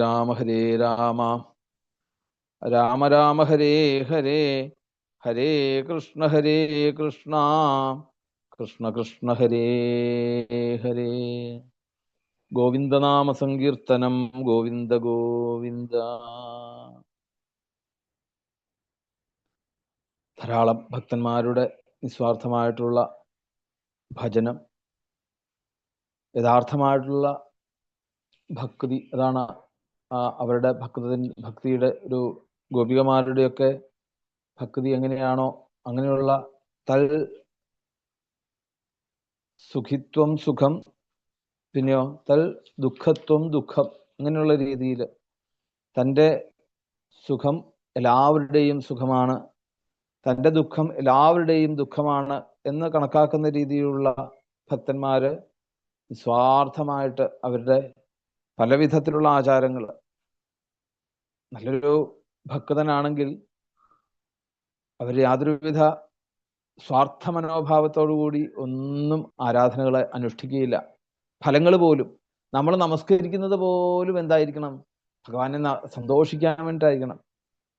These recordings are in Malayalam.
രാമ ഹരേ രാമ. രാമ രാമ ഹരേ ഹരേ ഹരേ കൃഷ്ണ ഹരേ കൃഷ്ണ കൃഷ്ണ കൃഷ്ണ ഹരേ ഹരേ. ഗോവിന്ദനാമ സങ്കീർത്തനം ഗോവിന്ദ ഗോവിന്ദ. ധാരാളം ഭക്തന്മാരുടെ നിസ്വാർത്ഥമായിട്ടുള്ള ഭജനം യഥാർത്ഥമായിട്ടുള്ള ഭക്തി അതാണ് അവരുടെ ഭക്തി ഭക്തിയുടെ ഒരു ഗോപികമാരുടെയൊക്കെ ഭക്തി എങ്ങനെയാണോ അങ്ങനെയുള്ള തൽ സുഖിത്വം സുഖം പിന്നെയോ തൽ ദുഃഖത്വം ദുഃഖം അങ്ങനെയുള്ള രീതിയിൽ തന്റെ സുഖം എല്ലാവരുടെയും സുഖമാണ് തന്റെ ദുഃഖം എല്ലാവരുടെയും ദുഃഖമാണ് എന്ന് കണക്കാക്കുന്ന രീതിയിലുള്ള ഭക്തന്മാര് നിസ്വാർത്ഥമായിട്ട് അവരുടെ പല വിധത്തിലുള്ള ആചാരങ്ങൾ നല്ലൊരു ഭക്തനാണെങ്കിൽ അവർ യാതൊരുവിധ സ്വാർത്ഥ മനോഭാവത്തോടുകൂടി ഒന്നും ആരാധനകളെ അനുഷ്ഠിക്കുകയില്ല. ഫലങ്ങൾ പോലും. നമ്മൾ നമസ്കരിക്കുന്നത് പോലും എന്തായിരിക്കണം? ഭഗവാനെ സന്തോഷിക്കാൻ വേണ്ടിയിട്ടായിരിക്കണം.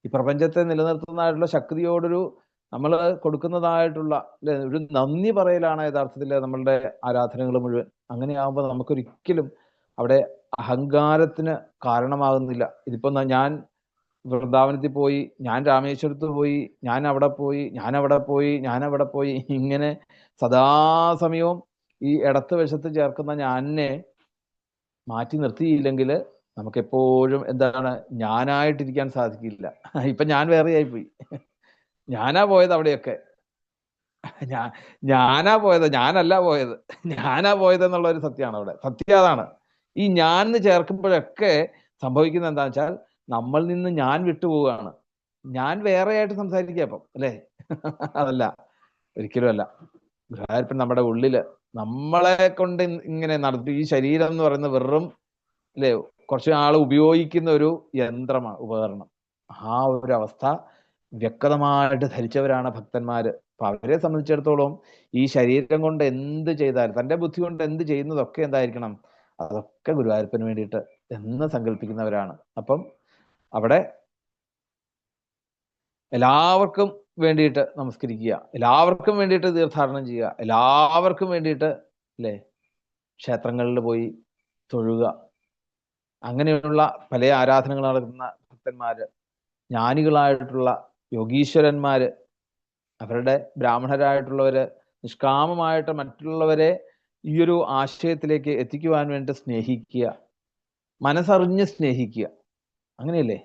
ഈ പ്രപഞ്ചത്തെ നിലനിർത്തുന്നതായിട്ടുള്ള ശക്തിയോടൊരു നമ്മൾ കൊടുക്കുന്നതായിട്ടുള്ള ഒരു നന്ദി പറയലാണ് യഥാർത്ഥത്തിൽ നമ്മളുടെ ആരാധനകൾ മുഴുവൻ. അങ്ങനെയാകുമ്പോൾ നമുക്കൊരിക്കലും അവിടെ അഹങ്കാരത്തിന് കാരണമാകുന്നില്ല. ഇതിപ്പോ ഞാൻ വൃന്ദാവനത്തിൽ പോയി ഞാൻ രാമേശ്വരത്ത് പോയി ഞാൻ അവിടെ പോയി ഞാൻ അവിടെ പോയി ഞാൻ അവിടെ പോയി ഇങ്ങനെ സദാസമയവും ഈ ഇടത്ത് വശത്ത് ചേർക്കുന്ന ഞാനെ മാറ്റി നിർത്തിയില്ലെങ്കിൽ നമുക്ക് എപ്പോഴും എന്താണ് ഞാനായിട്ടിരിക്കാൻ സാധിക്കില്ല. ഇപ്പൊ ഞാൻ വേറെയായി പോയി ഞാനാ പോയത് അവിടെയൊക്കെ. ഞാ ഞാനാ പോയത് ഞാനല്ല പോയത്. ഞാനാ പോയത് എന്നുള്ള ഒരു സത്യമാണ് അവിടെ. സത്യം അതാണ്. ഈ ഞാൻ എന്ന് ചേർക്കുമ്പോഴൊക്കെ സംഭവിക്കുന്നത് എന്താ വെച്ചാൽ നമ്മൾ നിന്ന് ഞാൻ വിട്ടുപോവുകയാണ്. ഞാൻ വേറെയായിട്ട് സംസാരിക്കുക അപ്പം അല്ലേ? അതല്ല ഒരിക്കലും അല്ല. ഗൃഹാരപ്പൻ നമ്മുടെ ഉള്ളിൽ നമ്മളെ കൊണ്ട് ഇങ്ങനെ നടത്തി ഈ ശരീരം എന്ന് പറയുന്ന വെറും അല്ലേ കുറച്ച് ആൾ ഉപയോഗിക്കുന്ന ഒരു യന്ത്രമാണ് ഉപകരണം. ആ ഒരു അവസ്ഥ വ്യക്തമായിട്ട് ധരിച്ചവരാണ് ഭക്തന്മാര്. അപ്പൊ അവരെ സംബന്ധിച്ചിടത്തോളം ഈ ശരീരം കൊണ്ട് എന്ത് ചെയ്താലും തന്റെ ബുദ്ധി കൊണ്ട് എന്ത് ചെയ്യുന്നതൊക്കെ എന്തായിരിക്കണം? അതൊക്കെ ഗുരുവായൂരപ്പന് വേണ്ടിയിട്ട് എന്ന് സങ്കല്പിക്കുന്നവരാണ് അപ്പം അവിടെ എല്ലാവർക്കും വേണ്ടിയിട്ട് നമസ്കരിക്കുക. എല്ലാവർക്കും വേണ്ടിയിട്ട് തീർത്ഥാടനം ചെയ്യുക. എല്ലാവർക്കും വേണ്ടിയിട്ട് അല്ലേ? ക്ഷേത്രങ്ങളിൽ പോയി തൊഴുക. അങ്ങനെയുള്ള പല ആരാധനകൾ നടക്കുന്ന ഭക്തന്മാര് ജ്ഞാനികളായിട്ടുള്ള യോഗീശ്വരന്മാര് അവരുടെ ബ്രാഹ്മണരായിട്ടുള്ളവര് നിഷ്കാമമായിട്ട് മറ്റുള്ളവരെ ഈ ഒരു ആശയത്തിലേക്ക് എത്തിക്കുവാൻ വേണ്ടി സ്നേഹിക്കുക. മനസ്സറിഞ്ഞ് സ്നേഹിക്കുക. അങ്ങനെയല്ലേ?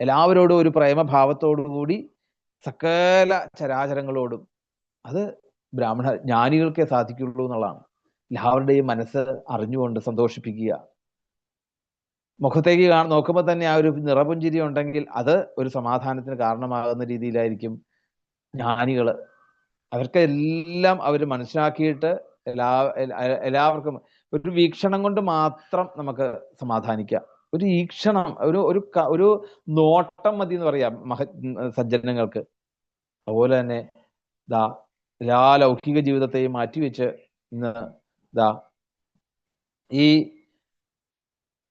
എല്ലാവരോടും ഒരു പ്രേമഭാവത്തോടുകൂടി സകല ചരാചരങ്ങളോടും. അത് ബ്രാഹ്മണ ജ്ഞാനികൾക്കേ സാധിക്കുള്ളൂ എന്നുള്ളതാണ്. എല്ലാവരുടെയും മനസ്സ് അറിഞ്ഞുകൊണ്ട് സന്തോഷിപ്പിക്കുക. മുഖത്തേക്ക് കാണാൻ നോക്കുമ്പോൾ തന്നെ ആ ഒരു നിറപുഞ്ചിരി ഉണ്ടെങ്കിൽ അത് ഒരു സമാധാനത്തിന് കാരണമാകുന്ന രീതിയിലായിരിക്കും ജ്ഞാനികൾ അവർക്ക് എല്ലാം അവർ മനസ്സിലാക്കിയിട്ട് എല്ലാ എല്ലാവർക്കും ഒരു വീക്ഷണം കൊണ്ട് മാത്രം നമുക്ക് സമാധാനിക്കാം. ഒരു ഈക്ഷണം ഒരു ഒരു ഒരു നോട്ടം മതി എന്ന് പറയാം മഹ സജ്ജനങ്ങൾക്ക്. അതുപോലെ തന്നെ ദാ എല്ലാ ലൗകിക ജീവിതത്തെയും മാറ്റിവെച്ച് ഇന്ന് ദാ ഈ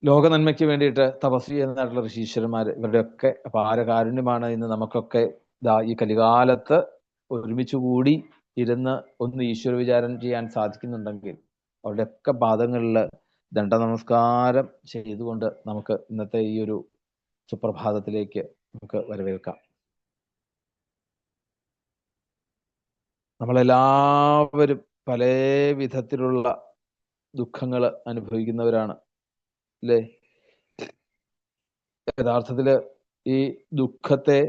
ലോക നന്മയ്ക്ക് വേണ്ടിയിട്ട് തപസ്വി ചെയ്യുന്നതായിട്ടുള്ള ഋഷീശ്വരന്മാർ ഇവരുടെയൊക്കെ അപാര കാരുണ്യമാണ് ഇന്ന് നമുക്കൊക്കെ ദാ ഈ കലികാലത്ത് ഒരുമിച്ച് കൂടി ഇരുന്ന് ഒന്ന് ഈശ്വര വിചാരം ചെയ്യാൻ സാധിക്കുന്നുണ്ടെങ്കിൽ അവരുടെയൊക്കെ പാദങ്ങളിൽ ദണ്ഡ നമസ്കാരം ചെയ്തുകൊണ്ട് നമുക്ക് ഇന്നത്തെ ഈ ഒരു സുപ്രഭാതത്തിലേക്ക് നമുക്ക് വരവേൽക്കാം. നമ്മളെല്ലാവരും പല വിധത്തിലുള്ള ദുഃഖങ്ങൾ അനുഭവിക്കുന്നവരാണ് അല്ലേ? യഥാർത്ഥത്തിൽ ഈ ദുഃഖത്തെ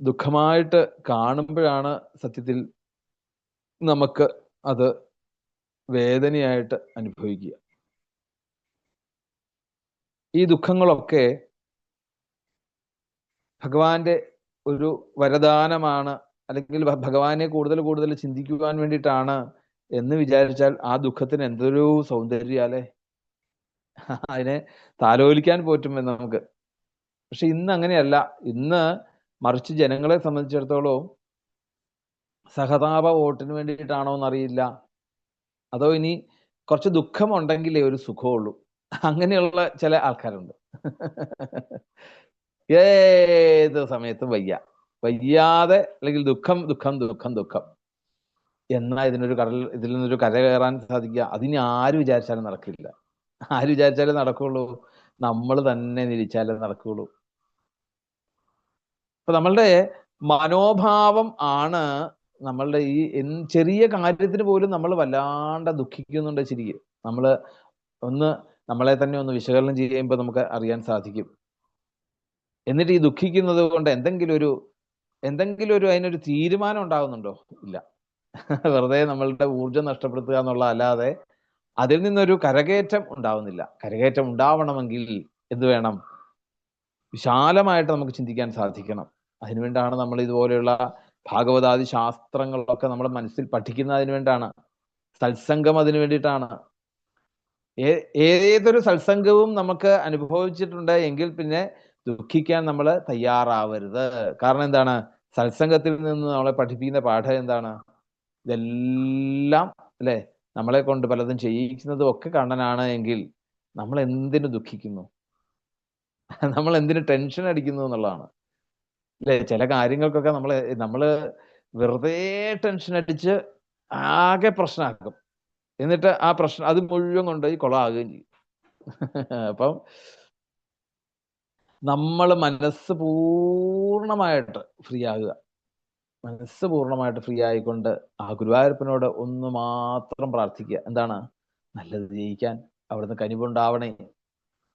ദുഃഖമായിട്ട് കാണുമ്പോഴാണ് സത്യത്തിൽ നമുക്ക് അത് വേദനയായിട്ട് അനുഭവിക്കുക. ഈ ദുഃഖങ്ങളൊക്കെ ഭഗവാന്റെ ഒരു വരദാനമാണ് അല്ലെങ്കിൽ ഭഗവാനെ കൂടുതൽ കൂടുതൽ ചിന്തിക്കുവാൻ വേണ്ടിയിട്ടാണ് എന്ന് വിചാരിച്ചാൽ ആ ദുഃഖത്തിന് എന്തൊരു സൗന്ദര്യാലേ അതിനെ താലോലിക്കാൻ പോറ്റുമെന്ന് നമുക്ക്. പക്ഷെ ഇന്ന് അങ്ങനെയല്ല. ഇന്ന് മറിച്ച് ജനങ്ങളെ സംബന്ധിച്ചിടത്തോളം സഹതാപ വോട്ടിന് വേണ്ടിയിട്ടാണോ എന്നറിയില്ല. അതോ ഇനി കുറച്ച് ദുഃഖമുണ്ടെങ്കിലേ ഒരു സുഖമുള്ളൂ. അങ്ങനെയുള്ള ചില ആൾക്കാരുണ്ട്. ഏത് സമയത്തും വയ്യ. വയ്യാതെ അല്ലെങ്കിൽ ദുഃഖം ദുഃഖം ദുഃഖം ദുഃഖം. എന്നാ ഇതിനൊരു കടൽ ഇതിൽ നിന്നൊരു കര കയറാൻ സാധിക്കുക? അതിന് ആര് വിചാരിച്ചാലും നടക്കില്ല. ആര് വിചാരിച്ചാലേ നടക്കുള്ളൂ? നമ്മൾ തന്നെ നിരിച്ചാലേ നടക്കുള്ളൂ. അപ്പൊ നമ്മളുടെ മനോഭാവം ആണ് നമ്മളുടെ ഈ ചെറിയ കാര്യത്തിന് പോലും നമ്മൾ വല്ലാണ്ട് ദുഃഖിക്കുന്നുണ്ട് ശരിക്കും. നമ്മൾ ഒന്ന് നമ്മളെ തന്നെ ഒന്ന് വിശകലനം ചെയ്യുമ്പോൾ നമുക്ക് അറിയാൻ സാധിക്കും. എന്നിട്ട് ഈ ദുഃഖിക്കുന്നത് കൊണ്ട് എന്തെങ്കിലും ഒരു എന്തെങ്കിലും ഒരു അതിനൊരു തീരുമാനം ഉണ്ടാകുന്നുണ്ടോ ഇല്ല. വെറുതെ നമ്മളുടെ ഊർജം നഷ്ടപ്പെടുത്തുക എന്നുള്ള അല്ലാതെ അതിൽ നിന്നൊരു കരകയറ്റം ഉണ്ടാവുന്നില്ല. കരകയറ്റം ഉണ്ടാവണമെങ്കിൽ എന്ത് വേണം? വിശാലമായിട്ട് നമുക്ക് ചിന്തിക്കാൻ സാധിക്കണം. അതിനുവേണ്ടാണ് നമ്മൾ ഇതുപോലെയുള്ള ഭാഗവതാദി ശാസ്ത്രങ്ങളൊക്കെ നമ്മൾ മനസ്സിൽ പഠിക്കുന്നതിന് വേണ്ടാണ്. സത്സംഗം അതിനു വേണ്ടിയിട്ടാണ്. ഏതൊരു സത്സംഗവും നമുക്ക് അനുഭവിച്ചിട്ടുണ്ട് എങ്കിൽ പിന്നെ ദുഃഖിക്കാൻ നമ്മൾ തയ്യാറാവരുത്. കാരണം എന്താണ്? സത്സംഗത്തിൽ നിന്ന് നമ്മളെ പഠിപ്പിക്കുന്ന പാഠം എന്താണ്? ഇതെല്ലാം അല്ലെ? നമ്മളെ കൊണ്ട് പലതും ചെയ്യിക്കുന്നതും ഒക്കെ കണ്ണനാണ് എങ്കിൽ നമ്മൾ എന്തിനു ദുഃഖിക്കുന്നു? നമ്മൾ എന്തിനു ടെൻഷൻ അടിക്കുന്നു എന്നുള്ളതാണ്. അല്ലെ ചില കാര്യങ്ങൾക്കൊക്കെ നമ്മൾ നമ്മൾ വെറുതെ ടെൻഷൻ അടിച്ച് ആകെ പ്രശ്നമാക്കും എന്നിട്ട് ആ പ്രശ്നം അത് മുഴുവൻ കൊണ്ടുപോയി കൊളാകുകയും ചെയ്യും. അപ്പം നമ്മൾ മനസ്സ് പൂർണമായിട്ട് ഫ്രീ ആകുക. മനസ്സ് പൂർണമായിട്ട് ഫ്രീ ആയിക്കൊണ്ട് ആ ഗുരുവായൂരപ്പനോട് ഒന്ന് മാത്രം പ്രാർത്ഥിക്കുക. എന്താണ്? നല്ലത് ജയിക്കാൻ അവിടുന്ന് കനിവുണ്ടാവണേ.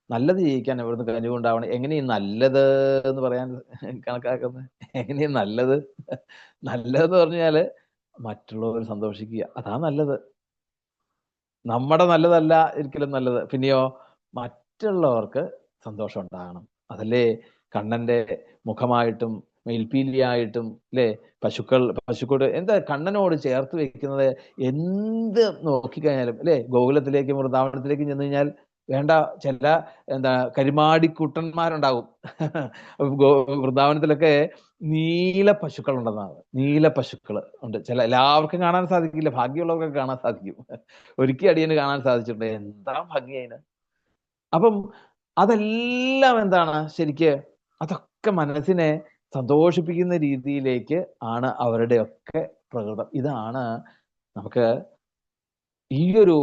നല്ലത് ജയിക്കാൻ ഇവിടുന്ന് കഴിഞ്ഞുകൊണ്ടാവണം എങ്ങനെ നല്ലത് എന്ന് പറയാൻ കണക്കാക്കുന്നത്? എങ്ങനെ നല്ലത്? നല്ലതെന്ന് പറഞ്ഞാൽ മറ്റുള്ളവർ സന്തോഷിക്കുക. അതാ നല്ലത്. നമ്മുടെ നല്ലതല്ല ഒരിക്കലും നല്ലത്. പിന്നെയോ മറ്റുള്ളവർക്ക് സന്തോഷം ഉണ്ടാകണം. അതല്ലേ കണ്ണന്റെ മുഖമായിട്ടും മേൽപ്പീലിയായിട്ടും അല്ലേ പശുക്കൾ പശുക്കോട് എന്താ കണ്ണനോട് ചേർത്ത് വെക്കുന്നത്? എന്ത് നോക്കിക്കഴിഞ്ഞാലും അല്ലേ ഗോകുലത്തിലേക്കും വൃന്ദാവനത്തിലേക്കും ചെന്ന് കഴിഞ്ഞാൽ വേണ്ട ചില എന്താ കരിമാടിക്കുട്ടന്മാരുണ്ടാകും വൃന്ദാവനത്തിലൊക്കെ നീല പശുക്കൾ ഉണ്ടെന്നാണ് നീല പശുക്കൾ ഉണ്ട്. ചില എല്ലാവർക്കും കാണാൻ സാധിക്കില്ല. ഭാഗ്യമുള്ളവർക്ക് കാണാൻ സാധിക്കും. ഒരിക്കൽ അടിയന് കാണാൻ സാധിച്ചിട്ടുണ്ട്. എന്താ ഭംഗി അതിന്? അപ്പം അതെല്ലാം എന്താണ് ശരിക്ക്? അതൊക്കെ മനസ്സിനെ സന്തോഷിപ്പിക്കുന്ന രീതിയിലേക്ക് ആണ് അവരുടെയൊക്കെ പ്രകൃതം. ഇതാണ് നമുക്ക് ഈ ഒരു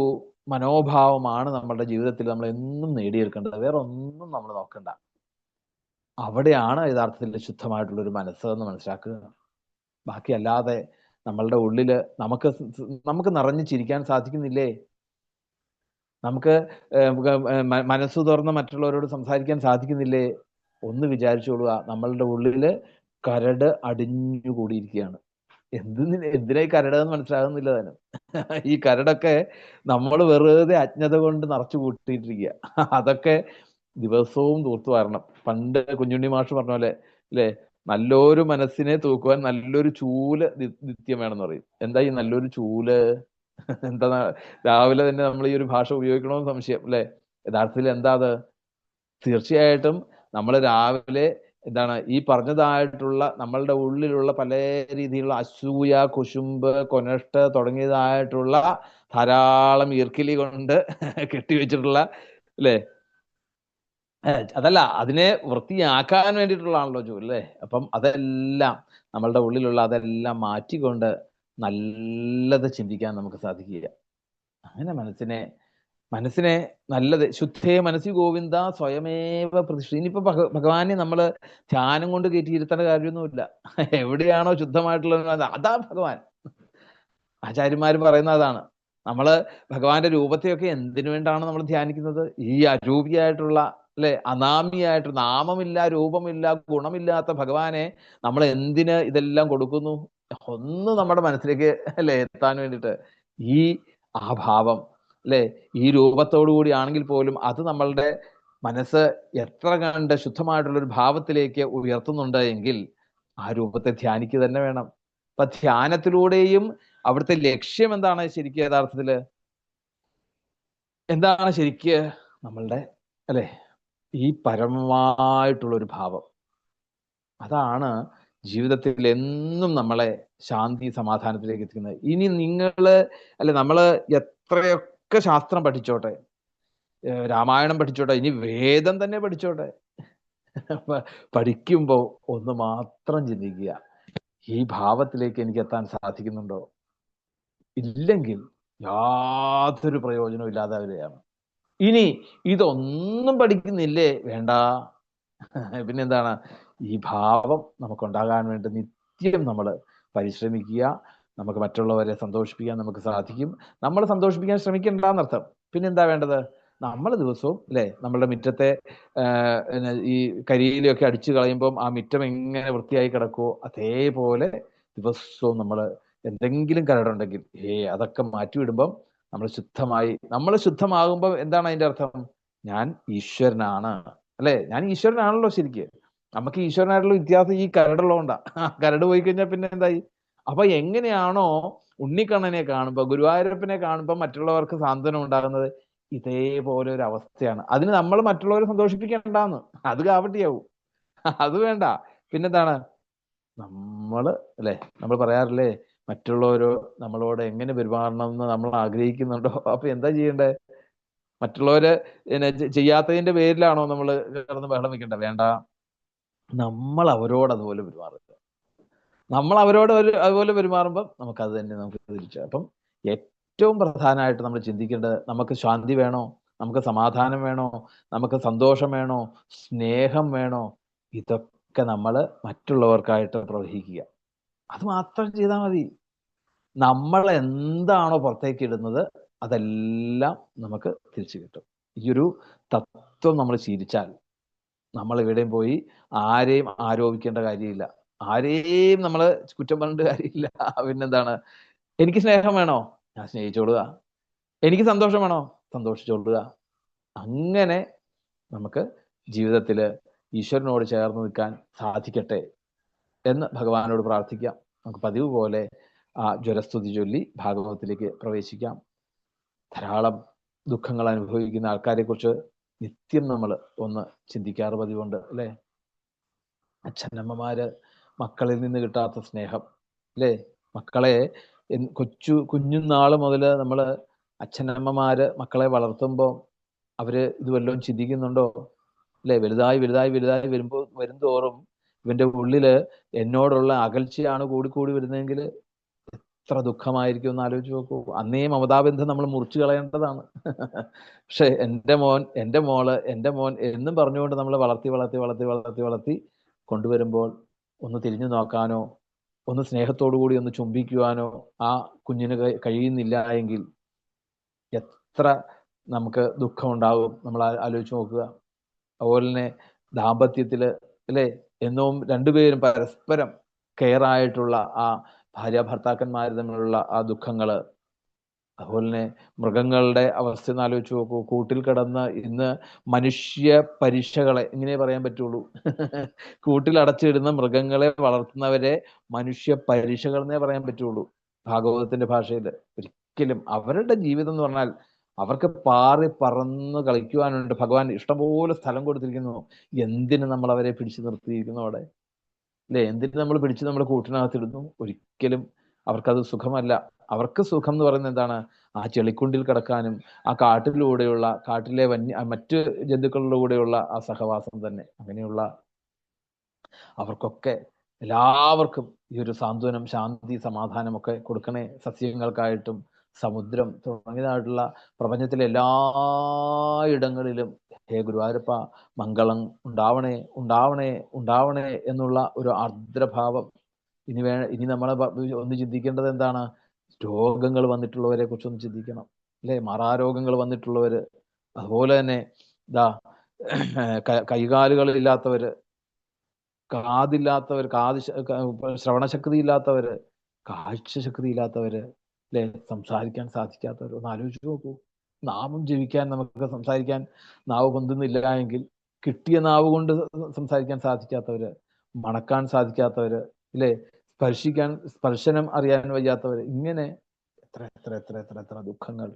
മനോഭാവമാണ് നമ്മളുടെ ജീവിതത്തിൽ നമ്മൾ എന്നും നേടിയെടുക്കേണ്ടത്. വേറെ ഒന്നും നമ്മൾ നോക്കണ്ട. അവിടെയാണ് യഥാർത്ഥത്തിൽ ശുദ്ധമായിട്ടുള്ള ഒരു മനസ്സ് എന്ന് മനസ്സിലാക്കുക. ബാക്കി അല്ലാതെ നമ്മളുടെ ഉള്ളിൽ നമുക്ക് നമുക്ക് നിറഞ്ഞു ചിരിക്കാൻ സാധിക്കുന്നില്ലേ? നമുക്ക് മനസ്സ് തുറന്ന് മറ്റുള്ളവരോട് സംസാരിക്കാൻ സാധിക്കുന്നില്ലേ? ഒന്ന് വിചാരിച്ചോളുക നമ്മളുടെ ഉള്ളിൽ കരട് അടിഞ്ഞു കൂടിയിരിക്കുകയാണ്. എന്തിന് എന്തിനായി കരടെന്ന് മനസ്സിലാകുന്നില്ല തന്നെ ഈ കരടൊക്കെ നമ്മൾ വെറുതെ അജ്ഞത കൊണ്ട് നിറച്ചു കൂട്ടിയിട്ടിരിക്കുക അതൊക്കെ ദിവസവും തൂർത്തു വരണം. പണ്ട് കുഞ്ഞുണ്ണി മാഷ് പറഞ്ഞ പോലെ അല്ലെ നല്ലൊരു മനസ്സിനെ തൂക്കുവാൻ നല്ലൊരു ചൂൽ നിത്യം വേണമെന്ന് പറയും. എന്താ ഈ നല്ലൊരു ചൂൽ? എന്താ രാവിലെ തന്നെ നമ്മൾ ഈ ഒരു ഭാഷ ഉപയോഗിക്കണമെന്ന് സംശയം അല്ലെ യഥാർത്ഥത്തിൽ എന്താ അത്? തീർച്ചയായിട്ടും നമ്മൾ രാവിലെ എന്താണ് ഈ പറഞ്ഞതായിട്ടുള്ള നമ്മളുടെ ഉള്ളിലുള്ള പല രീതിയിലുള്ള അസൂയ കുശുമ്പ് കൊനഷ്ട തുടങ്ങിയതായിട്ടുള്ള ധാരാളം ഈർക്കിലി കൊണ്ട് കെട്ടിവെച്ചിട്ടുള്ള അല്ലേ? അതല്ല അതിനെ വൃത്തിയാക്കാൻ വേണ്ടിയിട്ടുള്ളതാണല്ലോ ജോലി അല്ലേ? അപ്പം അതെല്ലാം നമ്മളുടെ ഉള്ളിലുള്ള അതെല്ലാം മാറ്റിക്കൊണ്ട് നല്ലത് ചിന്തിക്കാൻ നമുക്ക് സാധിക്കുക. അങ്ങനെ മനസ്സിനെ മനസ്സിനെ നല്ലത്. ശുദ്ധേ മനസ്സി ഗോവിന്ദ സ്വയമേവ പ്രതിഷ്ഠ. ഇനിയിപ്പോ ഭഗ ഭഗവാനെ നമ്മൾ ധ്യാനം കൊണ്ട് കയറ്റിയിരുത്തേണ്ട കാര്യമൊന്നുമില്ല. എവിടെയാണോ ശുദ്ധമായിട്ടുള്ളത് അതാ ഭഗവാൻ. ആചാര്യന്മാർ പറയുന്ന അതാണ്. നമ്മൾ ഭഗവാന്റെ രൂപത്തെയൊക്കെ എന്തിനു വേണ്ടാണ് നമ്മൾ ധ്യാനിക്കുന്നത്? ഈ അരൂപിയായിട്ടുള്ള അല്ലെ അനാമിയായിട്ട് നാമമില്ല രൂപമില്ല ഗുണമില്ലാത്ത ഭഗവാനെ നമ്മൾ എന്തിന് ഇതെല്ലാം കൊടുക്കുന്നു? ഒന്ന് നമ്മുടെ മനസ്സിലേക്ക് അല്ലെ എത്താൻ വേണ്ടിയിട്ട് ഈ ആ ഭാവം. അല്ലെ ഈ രൂപത്തോടു കൂടി ആണെങ്കിൽ പോലും അത് നമ്മളുടെ മനസ്സ് എത്ര കണ്ട് ശുദ്ധമായിട്ടുള്ള ഒരു ഭാവത്തിലേക്ക് ഉയർത്തുന്നുണ്ട് എങ്കിൽ ആ രൂപത്തെ ധ്യാനിക്കുക തന്നെ വേണം. അപ്പൊ ധ്യാനത്തിലൂടെയും അവിടുത്തെ ലക്ഷ്യം എന്താണ് ശരിക്ക് യഥാർത്ഥത്തിൽ എന്താണ് ശരിക്ക് നമ്മളുടെ അല്ലെ? ഈ പരമമായിട്ടുള്ള ഒരു ഭാവം. അതാണ് ജീവിതത്തിൽ എന്നും നമ്മളെ ശാന്തി സമാധാനത്തിലേക്ക് എത്തിക്കുന്നത്. ഇനി നിങ്ങൾ അല്ലെ നമ്മൾ എത്രയൊക്കെ ശാസ്ത്രം പഠിച്ചോട്ടെ. രാമായണം പഠിച്ചോട്ടെ ഇനി വേദം തന്നെ പഠിച്ചോട്ടെ. പഠിക്കുമ്പോൾ ഒന്ന് മാത്രം ചിന്തിക്കുക. ഈ ഭാവത്തിലേക്ക് എനിക്ക് എത്താൻ സാധിക്കുന്നുണ്ടോ? ഇല്ലെങ്കിൽ യാതൊരു പ്രയോജനവും ഇല്ലാതെ വരികയാണ് ഇനി ഇതൊന്നും പഠിക്കുന്നില്ലേ? വേണ്ട. പിന്നെന്താണ്? ഈ ഭാവം നമുക്കുണ്ടാകാൻ വേണ്ടി നിത്യം നമ്മൾ പരിശ്രമിക്കുക. നമുക്ക് മറ്റുള്ളവരെ സന്തോഷിപ്പിക്കാൻ നമുക്ക് സാധിക്കും. നമ്മൾ സന്തോഷിപ്പിക്കാൻ ശ്രമിക്കണ്ടെന്നർത്ഥം. പിന്നെന്താ വേണ്ടത്? നമ്മൾ ദിവസവും അല്ലേ? നമ്മളുടെ മുറ്റത്തെ പിന്നെ ഈ കരിയിലൊക്കെ അടിച്ചു കളയുമ്പം ആ മുറ്റം എങ്ങനെ വൃത്തിയായി കിടക്കുമോ അതേപോലെ ദിവസവും നമ്മൾ എന്തെങ്കിലും കരടുണ്ടെങ്കിൽ ഏ അതൊക്കെ മാറ്റിവിടുമ്പം നമ്മൾ ശുദ്ധമായി നമ്മൾ ശുദ്ധമാകുമ്പോൾ എന്താണ് അതിന്റെ അർത്ഥം? ഞാൻ ഈശ്വരനാണ്. അല്ലേ? ഞാൻ ഈശ്വരനാണല്ലോ ശരിക്ക്. നമുക്ക് ഈശ്വരനായിട്ടുള്ള വ്യത്യാസം ഈ കരടുള്ളതുകൊണ്ടാ. ആ കരട് പോയി കഴിഞ്ഞാൽ പിന്നെ എന്തായി? അപ്പൊ എങ്ങനെയാണോ ഉണ്ണിക്കണ്ണനെ കാണുമ്പോൾ ഗുരുവായൂരപ്പനെ കാണുമ്പോൾ മറ്റുള്ളവർക്ക് സാന്ത്വനം ഉണ്ടാകുന്നത് ഇതേപോലെ ഒരു അവസ്ഥയാണ്. അതിന് നമ്മൾ മറ്റുള്ളവരെ സന്തോഷിപ്പിക്കണ്ടെന്ന് അത് കാവട്ടിയാവും. അത് വേണ്ട. പിന്നെന്താണ്? നമ്മൾ അല്ലെ? നമ്മൾ പറയാറില്ലേ മറ്റുള്ളവരോ നമ്മളോട് എങ്ങനെ പെരുമാറണം എന്ന് നമ്മൾ ആഗ്രഹിക്കുന്നുണ്ടോ? അപ്പൊ എന്താ ചെയ്യണ്ടേ? മറ്റുള്ളവര് ചെയ്യാത്തതിന്റെ പേരിലാണോ നമ്മൾ കിടന്ന് ബഹളം വെക്കണ്ട? വേണ്ട. നമ്മൾ അവരോട് അതുപോലെ പെരുമാറുക. നമ്മൾ അവരോട് ഒരു അതുപോലെ പെരുമാറുമ്പോൾ നമുക്ക് അത് തന്നെ നമുക്ക് തിരിച്ചു അപ്പം ഏറ്റവും പ്രധാനമായിട്ട് നമ്മൾ ചിന്തിക്കേണ്ടത് നമുക്ക് ശാന്തി വേണോ? നമുക്ക് സമാധാനം വേണോ? നമുക്ക് സന്തോഷം വേണോ? സ്നേഹം വേണോ? ഇതൊക്കെ നമ്മൾ മറ്റുള്ളവർക്കായിട്ട് പ്രവഹിക്കുക. അത് മാത്രം ചെയ്താൽ മതി. നമ്മൾ എന്താണോ പുറത്തേക്ക് ഇടുന്നത് അതെല്ലാം നമുക്ക് തിരിച്ചു കിട്ടും. ഈ ഒരു തത്വം നമ്മൾ ശീലിച്ചാൽ നമ്മൾ എവിടെയും പോയി ആരെയും ആരോപിക്കേണ്ട കാര്യമില്ല. ആരെയും നമ്മൾ കുറ്റം പറഞ്ഞിട്ട് കാര്യമില്ല. പിന്നെന്താണ്? എനിക്ക് സ്നേഹം വേണോ? ഞാൻ സ്നേഹിച്ചോളുക. എനിക്ക് സന്തോഷം വേണോ? സന്തോഷിച്ചോളുക. അങ്ങനെ നമുക്ക് ജീവിതത്തിൽ ഈശ്വരനോട് ചേർന്ന് നിൽക്കാൻ സാധിക്കട്ടെ എന്ന് ഭഗവാനോട് പ്രാർത്ഥിക്കാം. നമുക്ക് പതിവ് പോലെ ആ ജ്വരസ്തുതി ചൊല്ലി ഭാഗവതത്തിലേക്ക് പ്രവേശിക്കാം. ധാരാളം ദുഃഖങ്ങൾ അനുഭവിക്കുന്ന ആൾക്കാരെ കുറിച്ച് നിത്യം നമ്മൾ ഒന്ന് ചിന്തിക്കാറ് പതിവുണ്ട് അല്ലേ? അച്ഛനമ്മമാര് മക്കളിൽ നിന്ന് കിട്ടാത്ത സ്നേഹം അല്ലേ? മക്കളെ കൊച്ചു കുഞ്ഞുനാൾ മുതൽ നമ്മൾ അച്ഛനമ്മമാര് മക്കളെ വളർത്തുമ്പോൾ അവർ ഇത് വല്ലതും ചിന്തിക്കുന്നുണ്ടോ? അല്ലെ? വലുതായി വലുതായി വലുതായി വരുമ്പോൾ വരുംതോറും ഇവന്റെ ഉള്ളിൽ എന്നോടുള്ള അകൽച്ചയാണ് കൂടി കൂടി വരുന്നതെങ്കിൽ എത്ര ദുഃഖമായിരിക്കും എന്ന് ആലോചിച്ച് നോക്കൂ. അന്നേ മമതാബന്ധം നമ്മൾ മുറിച്ചു കളയേണ്ടതാണ്. പക്ഷെ എന്റെ മോൻ എന്റെ മോൾ എന്റെ മോൻ എന്നും പറഞ്ഞുകൊണ്ട് നമ്മൾ വളർത്തി വളർത്തി വളർത്തി വളർത്തി വളർത്തി കൊണ്ടുവരുമ്പോൾ ഒന്ന് തിരിഞ്ഞു നോക്കാനോ ഒന്ന് സ്നേഹത്തോടു കൂടി ഒന്ന് ചുംബിക്കുവാനോ ആ കുഞ്ഞിന് കഴി- കഴിയുന്നില്ല എങ്കിൽ എത്ര നമുക്ക് ദുഃഖം ഉണ്ടാകും നമ്മൾ ആലോചിച്ച് നോക്കുക. അതുപോലെ തന്നെ ദാമ്പത്യത്തിൽ അല്ലെ? എന്നും രണ്ടുപേരും പരസ്പരം കെയർ ആയിട്ടുള്ള ആ ഭാര്യ ഭർത്താക്കന്മാർ തമ്മിലുള്ള ആ ദുഃഖങ്ങൾ അതുപോലെ തന്നെ മൃഗങ്ങളുടെ അവസ്ഥ ഒന്ന് ആലോചിച്ച് നോക്കൂ. കൂട്ടിൽ കിടന്ന് ഇന്ന് മനുഷ്യ പരീക്ഷകളെ ഇങ്ങനെ പറയാൻ പറ്റുള്ളൂ. കൂട്ടിൽ അടച്ചിടുന്ന മൃഗങ്ങളെ വളർത്തുന്നവരെ മനുഷ്യ പരീക്ഷകൾ എന്നേ പറയാൻ പറ്റുള്ളൂ ഭാഗവതത്തിന്റെ ഭാഷയിൽ. ഒരിക്കലും അവരുടെ ജീവിതം എന്ന് പറഞ്ഞാൽ അവർക്ക് പാറി പറന്ന് കളിക്കുവാനുണ്ട്. ഭഗവാൻ ഇഷ്ടംപോലെ സ്ഥലം കൊടുത്തിരിക്കുന്നു. എന്തിന് നമ്മൾ അവരെ പിടിച്ചു നിർത്തിയിരിക്കുന്നു അവിടെ? അല്ലെ? എന്തിന് നമ്മൾ പിടിച്ച് നമ്മുടെ കൂട്ടിനകത്തിടുന്നു? ഒരിക്കലും അവർക്കത് സുഖമല്ല. അവർക്ക് സുഖം എന്ന് പറയുന്നത് എന്താണ്? ആ ചെളിക്കുണ്ടിൽ കിടക്കാനും ആ കാട്ടിലൂടെയുള്ള കാട്ടിലെ വന്യ മറ്റ് ജന്തുക്കളുടെ കൂടെയുള്ള ആ സഹവാസം തന്നെ. അങ്ങനെയുള്ള അവർക്കൊക്കെ എല്ലാവർക്കും ഈ ഒരു സാന്ത്വനം ശാന്തി സമാധാനം ഒക്കെ കൊടുക്കണേ സസ്യങ്ങൾക്കായിട്ടും സമുദ്രം തുടങ്ങിയതായിട്ടുള്ള പ്രപഞ്ചത്തിലെ എല്ലാ ഇടങ്ങളിലും ഹേ ഗുരുവായൂരപ്പ മംഗളം ഉണ്ടാവണേ ഉണ്ടാവണേ ഉണ്ടാവണേ എന്നുള്ള ഒരു ആർദ്രഭാവം ഇനി വേ ഇനി നമ്മളെ ഒന്ന് ചിന്തിക്കേണ്ടത് എന്താണ്? രോഗങ്ങൾ വന്നിട്ടുള്ളവരെ കുറിച്ച് ഒന്ന് ചിന്തിക്കണം. അല്ലെ? മറാരോഗങ്ങൾ വന്നിട്ടുള്ളവര്. അതുപോലെ തന്നെ ഇതാ കൈകാലുകൾ ഇല്ലാത്തവര് കാതില്ലാത്തവർ കാത് ശ്രവണശക്തി ഇല്ലാത്തവര് കാഴ്ചശക്തി ഇല്ലാത്തവര് അല്ലെ? സംസാരിക്കാൻ സാധിക്കാത്തവർ ഒന്ന് ആലോചിച്ച് നോക്കൂ. നാമം ജീവിക്കാൻ നമുക്ക് സംസാരിക്കാൻ നാവ് പൊന്തുന്നില്ല എങ്കിൽ കിട്ടിയ നാവ് കൊണ്ട് സംസാരിക്കാൻ സാധിക്കാത്തവര് മണക്കാൻ സാധിക്കാത്തവര് ഇല്ലേ? സ്പർശിക്കാൻ സ്പർശനം അറിയാൻ വയ്യാത്തവര്. ഇങ്ങനെ എത്ര എത്ര എത്ര എത്ര എത്ര ദുഃഖങ്ങൾ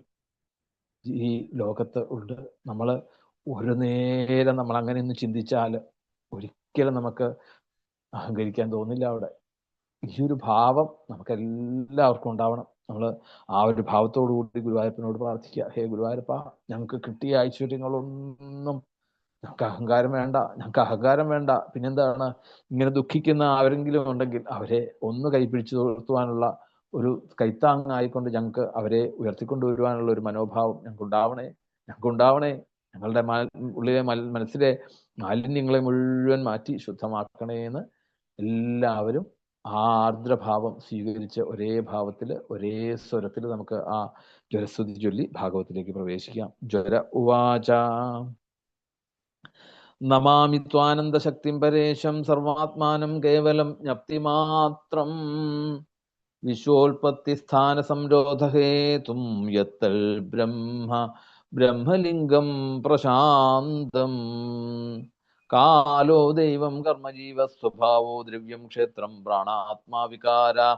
ഈ ലോകത്ത് ഉണ്ട്. നമ്മൾ ഒരു നേരം നമ്മൾ അങ്ങനെ ഒന്ന് ചിന്തിച്ചാൽ ഒരിക്കലും നമുക്ക് അഹങ്കരിക്കാൻ തോന്നില്ല അവിടെ. ഈ ഒരു ഭാവം നമുക്ക് എല്ലാവർക്കും ഉണ്ടാവണം. നമ്മൾ ആ ഒരു ഭാവത്തോടു കൂടി ഗുരുവായൂരപ്പനോട് പ്രാർത്ഥിക്കുക. ഹേ ഗുരുവായൂരപ്പ ഞങ്ങൾക്ക് കിട്ടിയ ഐശ്വര്യങ്ങളൊന്നും ഞങ്ങൾക്ക് അഹങ്കാരം വേണ്ട ഞങ്ങൾക്ക് അഹങ്കാരം വേണ്ട. പിന്നെന്താണ്? ഇങ്ങനെ ദുഃഖിക്കുന്ന ആരെങ്കിലും ഉണ്ടെങ്കിൽ അവരെ ഒന്ന് കൈപിടിച്ചു നിർത്തുവാനുള്ള ഒരു കൈത്താങ്ങായിക്കൊണ്ട് ഞങ്ങൾക്ക് അവരെ ഉയർത്തിക്കൊണ്ടുവരുവാനുള്ള ഒരു മനോഭാവം ഞങ്ങൾക്ക് ഉണ്ടാവണേ ഞങ്ങൾക്ക് ഉണ്ടാവണേ ഞങ്ങളുടെ ഉള്ളിലെ മനസ്സിലെ മാലിന്യങ്ങളെ മുഴുവൻ മാറ്റി ശുദ്ധമാക്കണേ എന്ന് എല്ലാവരും ആർദ്രഭാവം സ്വീകരിച്ച് ഒരേ ഭാവത്തിൽ ഒരേ സ്വരത്തിൽ നമുക്ക് ആ ജ്വരസ്തുതി ചൊല്ലി ഭാഗവത്തിലേക്ക് പ്രവേശിക്കാം. ജ്വര ഉവാച. നമാമി ത്വാനന്ദശക്തിം പരേശം സർവാത്മാനം കേവലം ജ്ഞപ്തിമാത്രം. വിശ്വോൽപത്തിസ്ഥാന സംരോധഹേതും യത്തൽ ബ്രഹ്മ ബ്രഹ്മലിംഗം പ്രശാന്തം. കാലോ ദൈവം കർമ്മജീവ സ്വഭാവോ ദ്രവ്യം ക്ഷേത്രം പ്രാണാത്മാവികാര.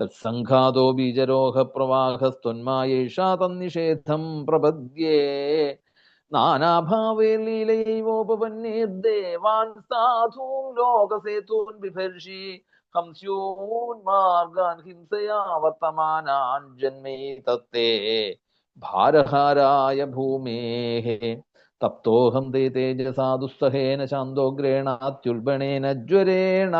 തത്സംഘാതോ ബീജരോഹ പ്രവാഹസ്ത്വന്മായേഷാ തന്നിഷേധം പ്രപദ്യേ. ഭാരഹാരായ ഭൂമേ തപ്തോഹം തേ തേജസാ ദുസ്സഹേന ശാന്തോഗ്രേണാത്യുൽബണേന ജ്വരേണ.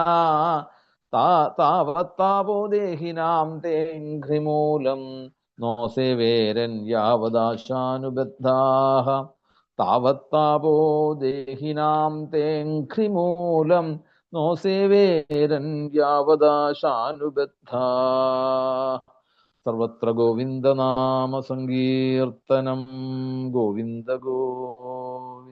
താവത്താവോ ദേഹിനാം തേഘ്രിമൂലം നോ സേവേരൻ യാവദാശാനുബദ്ധാः താവത്താപോ ദേഹിനാം തേഘ്രിമൂലം നോ സേവേരൻ യാവദാശാനുബദ്ധാ സർവത്ര ഗോവിന്ദനാമ സങ്കീർത്തനം. ഗോവിന്ദ ഗോവിന്ദ